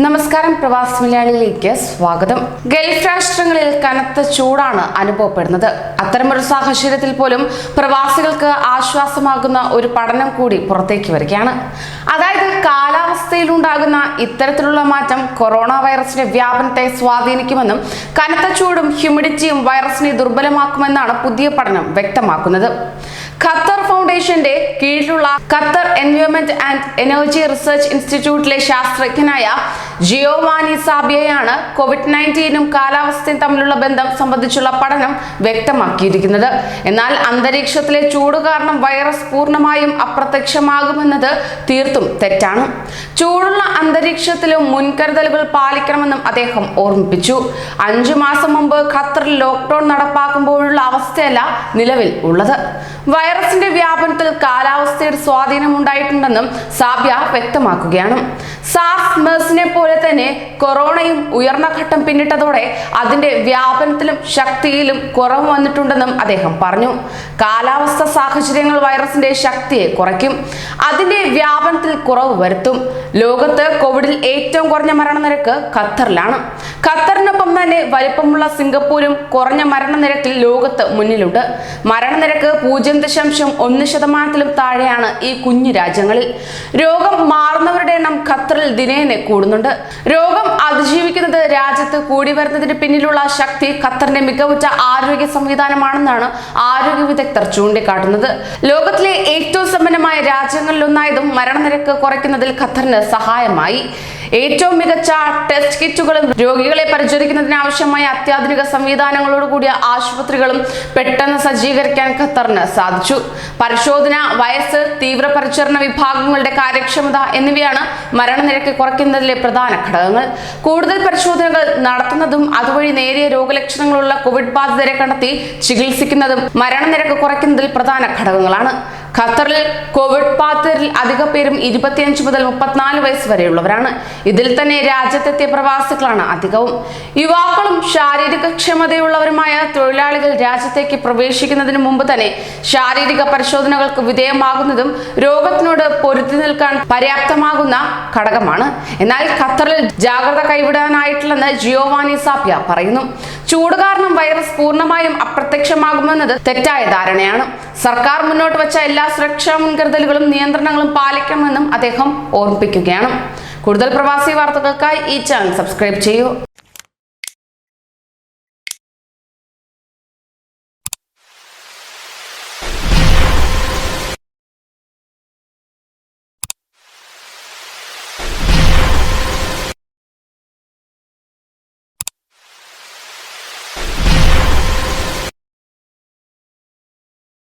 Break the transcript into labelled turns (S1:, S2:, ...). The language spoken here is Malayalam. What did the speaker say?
S1: നമസ്കാരം പ്രവാസി മലയാളിയിലേക്ക് സ്വാഗതം. ഗൾഫ് രാഷ്ട്രങ്ങളിൽ കനത്ത ചൂടാണ് അനുഭവപ്പെടുന്നത്. അത്തരമൊരു സാഹചര്യത്തിൽ പോലും പ്രവാസികൾക്ക് ആശ്വാസമാകുന്ന ഒരു പഠനം കൂടി പുറത്തേക്ക് വരികയാണ്. അതായത് കാലാവസ്ഥയിലുണ്ടാകുന്ന ഇത്തരത്തിലുള്ള മാറ്റം കൊറോണ വൈറസിന്റെ വ്യാപനത്തെ സ്വാധീനിക്കുമെന്നും കനത്ത ചൂടും ഹ്യൂമിഡിറ്റിയും വൈറസിനെ ദുർബലമാക്കുമെന്നാണ് പുതിയ പഠനം വ്യക്തമാക്കുന്നത്. ഖത്തർ ഫൗണ്ടേഷന്റെ കീഴിലുള്ള Qatar environment and energy research ഇൻസ്റ്റിറ്റ്യൂട്ടിലെ ശാസ്ത്രജ്ഞനായ ജിയോവാനി സാബിയയാണ് കോവിഡ് നയന്റീനും കാലാവസ്ഥയും തമ്മിലുള്ള ബന്ധം സംബന്ധിച്ചുള്ള പഠനം വ്യക്തമാക്കിയിരിക്കുന്നത്. എന്നാൽ അന്തരീക്ഷത്തിലെ ചൂട് കാരണം വൈറസ് പൂർണമായും അപ്രത്യക്ഷമാകുമെന്നത് തീർത്തും തെറ്റാണ്. ചൂടുള്ള അന്തരീക്ഷത്തിലും മുൻകരുതലുകൾ പാലിക്കണമെന്നും അദ്ദേഹം ഓർമ്മിപ്പിച്ചു. അഞ്ചു മാസം മുമ്പ് ഖത്തറിൽ ലോക്ക്ഡൌൺ നടപ്പാക്കുമ്പോഴുള്ള അവസ്ഥയല്ല നിലവിൽ ഉള്ളത്. വൈറസിന്റെ വ്യാപനത്തിൽ കാലാവസ്ഥയുടെ സ്വാധീനം ഉണ്ടായിട്ടുണ്ടെന്നും സാബ്യ വ്യക്തമാക്കുകയാണ്. സാർസ് മേഴ്സിനെ പോലെ തന്നെ കൊറോണയും ഉയർന്ന ഘട്ടം പിന്നിട്ടതോടെ അതിന്റെ വ്യാപനത്തിലും ശക്തിയിലും കുറവ് വന്നിട്ടുണ്ടെന്നും അദ്ദേഹം പറഞ്ഞു. കാലാവസ്ഥ സാഹചര്യങ്ങൾ വൈറസിന്റെ ശക്തിയെ കുറയ്ക്കും. അതിന്റെ വ്യാപനത്തിൽ കുറവ് വരുത്തും. ലോകത്ത് കോവിഡിൽ ഏറ്റവും കുറഞ്ഞ മരണനിരക്ക് ഖത്തറിലാണ്. ഖത്തറിനൊപ്പം തന്നെ വലിപ്പമുള്ള സിംഗപ്പൂരും കുറഞ്ഞ മരണനിരക്കിൽ ലോകത്ത് മുന്നിലുണ്ട്. മരണനിരക്ക് പൂജ്യം ദശാംശം ഒന്ന് ശതമാനത്തിലും താഴെയാണ് ഈ കുഞ്ഞു രാജ്യങ്ങളിൽ. രോഗം മാറുന്നവരുടെ എണ്ണം ഖത്തറിൽ ദിനേനെ കൂടുന്നുണ്ട്. രോഗം അതിജീവിക്കുന്നത് രാജ്യത്ത് കൂടി വരുന്നതിന് പിന്നിലുള്ള ശക്തി ഖത്തറിന്റെ മികവുറ്റ ആരോഗ്യ സംവിധാനമാണെന്നാണ് ആരോഗ്യ വിദഗ്ധർ ചൂണ്ടിക്കാട്ടുന്നത്. ലോകത്തിലെ ഏറ്റവും സമ്പന്നമായ രാജ്യങ്ങളിലൊന്നായതും മരണനിരക്ക് കുറയ്ക്കുന്നതിൽ ഖത്തറിന് സഹായമായി. ഏറ്റവും മികച്ച ടെസ്റ്റ് കിറ്റുകളും രോഗികളെ പരിചരിക്കുന്നതിന് ആവശ്യമായ അത്യാധുനിക സംവിധാനങ്ങളോടുകൂടിയ ആശുപത്രികളും പെട്ടെന്ന് സജ്ജീകരിക്കാൻ ഖത്തറിന് സാധിച്ചു. പരിശോധന വയസ്സ് തീവ്രപരിചരണ വിഭാഗങ്ങളുടെ കാര്യക്ഷമത എന്നിവയാണ് മരണനിരക്ക് കുറയ്ക്കുന്നതിലെ പ്രധാന ഘടകങ്ങൾ. കൂടുതൽ പരിശോധനകൾ നടത്തുന്നതും അതുവഴി നേരിയ രോഗലക്ഷണങ്ങളുള്ള കോവിഡ് ബാധിതരെ കണ്ടെത്തി ചികിത്സിക്കുന്നതും മരണനിരക്ക് കുറയ്ക്കുന്നതിൽ പ്രധാന ഘടകങ്ങളാണ്. ഖത്തറിൽ കോവിഡ് ബാധിതരിൽ അധിക പേരും ഇരുപത്തിയഞ്ച് മുതൽ മുപ്പത്തിനാല് വയസ്സ് വരെയുള്ളവരാണ്. ഇതിൽ തന്നെ രാജ്യത്തെത്തിയ പ്രവാസികളാണ് അധികവും. യുവാക്കളും ശാരീരിക ക്ഷമതയുള്ളവരുമായ തൊഴിലാളികൾ രാജ്യത്തേക്ക് പ്രവേശിക്കുന്നതിന് മുമ്പ് തന്നെ ശാരീരിക പരിശോധനകൾക്ക് വിധേയമാകുന്നതും രോഗത്തിനോട് പൊരുത്തി നിൽക്കാൻ പര്യാപ്തമാകുന്ന ഘടകമാണ്. എന്നാൽ ഖത്തറിൽ ജാഗ്രത കൈവിടാനായിട്ടില്ലെന്ന് ജിയോവാനി സാപ്യ പറയുന്നു. ചൂട് കാരണം വൈറസ് പൂർണമായും അപ്രത്യക്ഷമാകുമെന്നത് തെറ്റായ ധാരണയാണ്. സർക്കാർ മുന്നോട്ട് വച്ച എല്ലാ സുരക്ഷാ മുൻകരുതലുകളും നിയന്ത്രണങ്ങളും പാലിക്കണമെന്നും അദ്ദേഹം ഓർമ്മിപ്പിക്കുകയാണ്. കൂടുതൽ പ്രവാസി വാർത്തകൾക്കായി ഈ ചാനൽ സബ്സ്ക്രൈബ് ചെയ്യൂ.